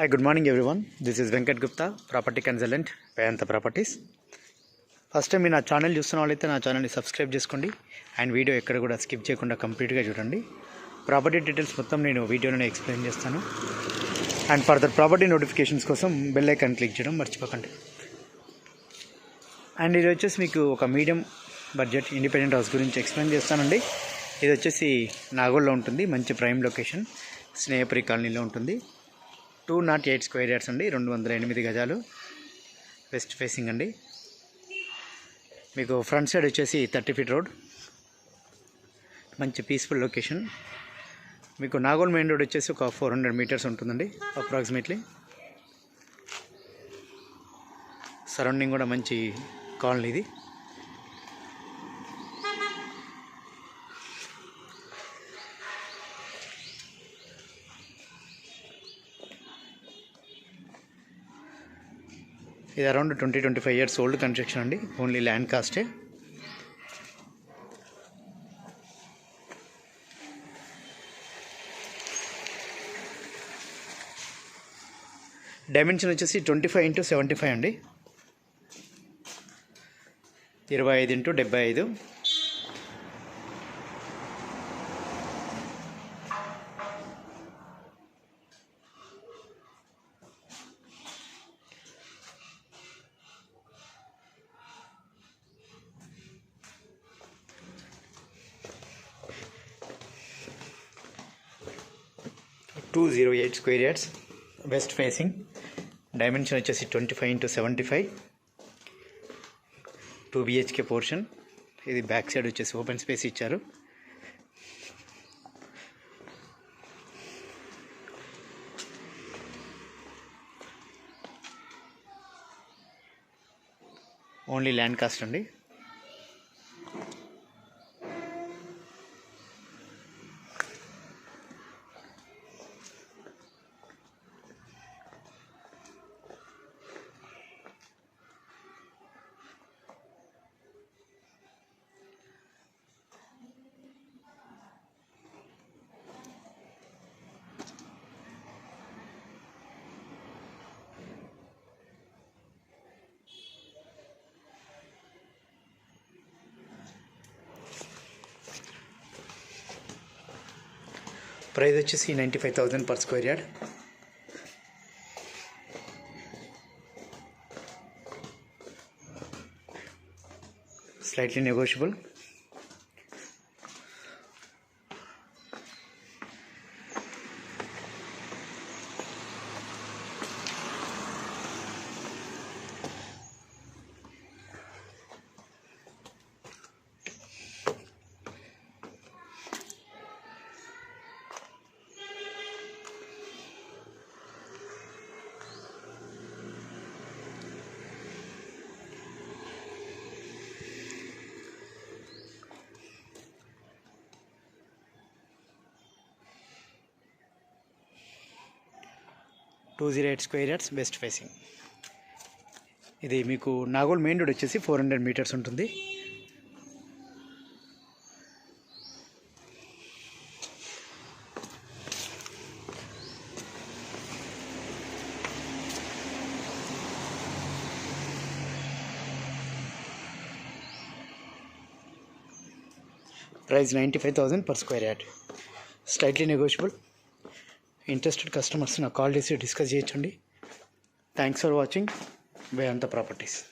Hi good morning everyone this is Venkat Gupta property consultant వేయంత properties first time మీరు నా channel చూస్తున్న వాళ్ళైతే నా ఛానల్ని సబ్స్క్రైబ్ చేసుకోండి. అండ్ వీడియో ఎక్కడ కూడా స్కిప్ చేయకుండా కంప్లీట్గా చూడండి. ప్రాపర్టీ డీటెయిల్స్ మొత్తం నేను వీడియోలోనే ఎక్స్ప్లెయిన్ చేస్తాను. అండ్ ఫర్దర్ ప్రాపర్టీ నోటిఫికేషన్స్ కోసం బెల్ ఐకాన్ క్లిక్ చేయడం మర్చిపోకండి. అండ్ ఇది వచ్చేసి మీకు ఒక మీడియం బడ్జెట్ ఇండిపెండెంట్ హౌస్ గురించి ఎక్స్ప్లెయిన్ చేస్తానండి. ఇది వచ్చేసి నాగోల్లో ఉంటుంది మంచి ప్రైమ్ లొకేషన్ స్నేహపురి కాలనీలో ఉంటుంది. Two naught eight square yards అండి రెండు వందల ఎనిమిది గజాలు. వెస్ట్ ఫేసింగ్ అండి. మీకు ఫ్రంట్ సైడ్ వచ్చేసి థర్టీ ఫీట్ రోడ్. మంచి పీస్ఫుల్ లొకేషన్ మీకు నాగోల్ మెయిన్ రోడ్ వచ్చేసి ఒక ఫోర్ హండ్రెడ్ మీటర్స్ ఉంటుందండి అప్రాక్సిమేట్లీ సరౌండింగ్ కూడా మంచి కాలనీ ఇది ఇది around twenty twenty five years old construction అండి ఓన్లీ ల్యాండ్ కాస్టే డైమెన్షన్ వచ్చేసి twenty five into seventy five అండి. ఇరవై ఐదు ఇంటూ డెబ్బై ఐదు. Two zero eight square yards west facing dimension వచ్చేసి twenty five into seventy five two BHK portion ఇది బ్యాక్ సైడ్ వచ్చేసి ఓపెన్ స్పేస్ ఇచ్చారు. ఓన్లీ ల్యాండ్ కాస్ట్ అండి. ప్రైస్ వచ్చేసి ninety five thousand per square yard. Slightly negotiable two zero eight square yards west facing. ఇది మీకు Nagole main road వచ్చేసి four hundred metres ఉంటుంది. Price ninety five thousand per square yard. Slightly negotiable. Interested customers నాకు call చేసి discuss చేయొచ్చండి. Thanks for watching వేయంత properties